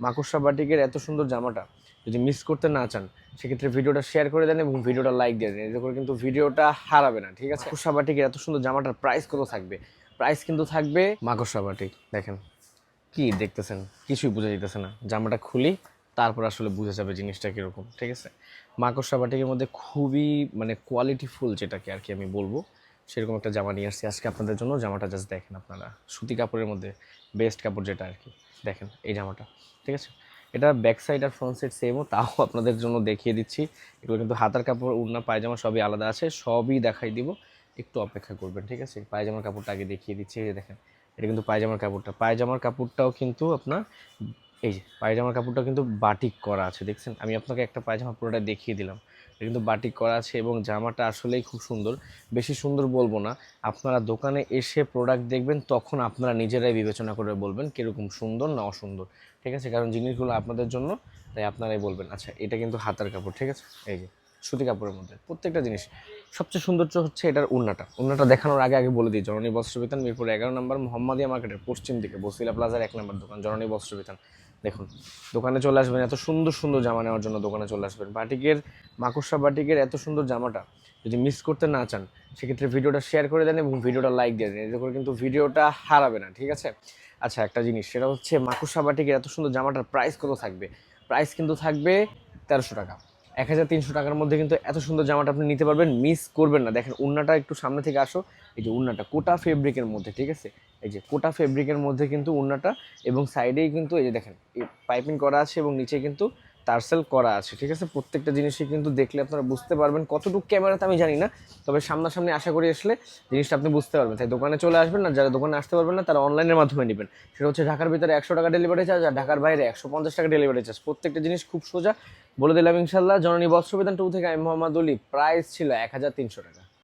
মাকড়সা বাটিকের এত সুন্দর জামাটা যদি মিস করতে না চান, সেক্ষেত্রে ভিডিওটা শেয়ার করে দেন এবং ভিডিওটা লাইক দিয়ে দেন। এতে করে কিন্তু ভিডিওটা হারাবে না, ঠিক আছে? মাকড়সা বাটিকের এত সুন্দর জামাটার প্রাইস কত থাকবে? প্রাইস কিন্তু থাকবে মাকড়সা বাটিক, দেখেন। কি দেখতেছেন? কিছুই বোঝা যেতেছে না। জামাটা খুলি, তারপর আসলে বোঝা যাবে জিনিসটা কীরকম, ঠিক আছে? মাকড়সা বাটিকের মধ্যে খুবই মানে কোয়ালিটিফুল যেটাকে আর কি আমি বলব, সেরকম একটা জামা নিয়ে আসছি। আজকে আপনাদের জন্য জামাটা জাস্ট দেখেন আপনারা। সুতি কাপড়ের মধ্যে বেস্ট কাপড় যেটা আর কি। দেখেন, এই জামাটা, ঠিক আছে? এটা ব্যাক সাইড আর ফ্রন্ট সাইড সেমও তাও আপনাদের জন্য দেখিয়ে দিচ্ছি। এগুলো কিন্তু হাতার কাপড়, উড়না, পায়জামা সবই আলাদা আছে, সবই দেখাই দিব। একটু অপেক্ষা করবেন, ঠিক আছে? পায়জামার কাপড়টা আগে দেখিয়ে দিচ্ছি, এই দেখেন, এটা কিন্তু পায়জামার কাপড়টা। পায়জামার কাপড়টাও কিন্তু আপনার এই যে পায়জামার কাপড়টা কিন্তু বাটিক করা আছে, দেখছেন? আমি আপনাকে একটা পায়জামা পুরোটা দেখিয়ে দিলাম। এটা কিন্তু বাটিক করা আছে এবং জামাটা আসলেই খুব সুন্দর। বেশি সুন্দর বলব না, আপনারা দোকানে এসে প্রোডাক্ট দেখবেন, তখন আপনারা নিজেরাই বিবেচনা করে বলবেন কীরকম সুন্দর না অসুন্দর, ঠিক আছে? কারণ জিনিসগুলো আপনাদের জন্য, তাই আপনারাই বলবেন আচ্ছা এটা কিন্তু হাতার কাপড়, ঠিক আছে? এই যে সুতি কাপড়ের মধ্যে, প্রত্যেকটা জিনিস। সবচেয়ে সৌন্দর্য হচ্ছে এটার উন্নাটা। উন্নাটা দেখানোর আগে আগে বলে দিই, জননী বস্ত্রবিতান মিরপুর এগারো নম্বর মোহাম্মদিয়া মার্কেটের পশ্চিম দিকে, বসিলা প্লাজার এক নম্বর দোকান, জননী বস্ত্রবিতান দেখুন, দোকানে চলে আসবেন, এত সুন্দর সুন্দর জামা নেওয়ার জন্য দোকানে চলে আসবেন। বাটিকের, মাকড়সা বাটিকের এত সুন্দর জামাটা যদি মিস করতে না চান, সেক্ষেত্রে ভিডিওটা শেয়ার করে দেন এবং ভিডিওটা লাইক দিয়ে দেন। এতে করে কিন্তু ভিডিওটা হারাবে না, ঠিক আছে? আচ্ছা একটা জিনিস, সেটা হচ্ছে মাকড়সা বাটিকের এত সুন্দর জামাটার প্রাইস কত থাকবে? প্রাইস কিন্তু থাকবে তেরোশো টাকা। এক হাজার তিনশো টাকার মধ্যে কিন্তু এত সুন্দর জামাটা আপনি নিতে পারবেন মিস করবেন না। দেখেন, উন্নাটা একটু সামনে থেকে আসো। এই যে উন্নাটা, কোটা ফেব্রিকের মধ্যে, ঠিক আছে? এই যে কোটা ফেব্রিকের মধ্যে কিন্তু উন্নাটা এবং সাইডেই কিন্তু এই যে দেখেন পাইপিং করা আছে এবং নিচে কিন্তু টার্সেল করা আছে, ঠিক আছে? প্রত্যেকটা জিনিসই কিন্তু দেখলে আপনারা বুঝতে পারবেন কতটুকু ক্যামেরাতে আমি জানি না, তবে সামনাসামনি আশা করি আসলে জিনিসটা আপনি বুঝতে পারবেন। তাই দোকানে চলে আসবেন না, যারা দোকানে আসতে পারবেন না, তারা অনলাইনের মাধ্যমে নেবেন। সেটা হচ্ছে ঢাকার ভিতরে একশো টাকা ডেলিভারি চার্জ আর ঢাকার বাইরে একশো পঞ্চাশ টাকা ডেলিভারি চার্জ প্রত্যেকটা জিনিস খুব সোজা। বলে দিলাম ইনশাল্লাহ, জননী বস্ত্রবেদন টু থেকে আমি মোহাম্মদ প্রাইস ছিল এক হাজার তিনশো টাকা।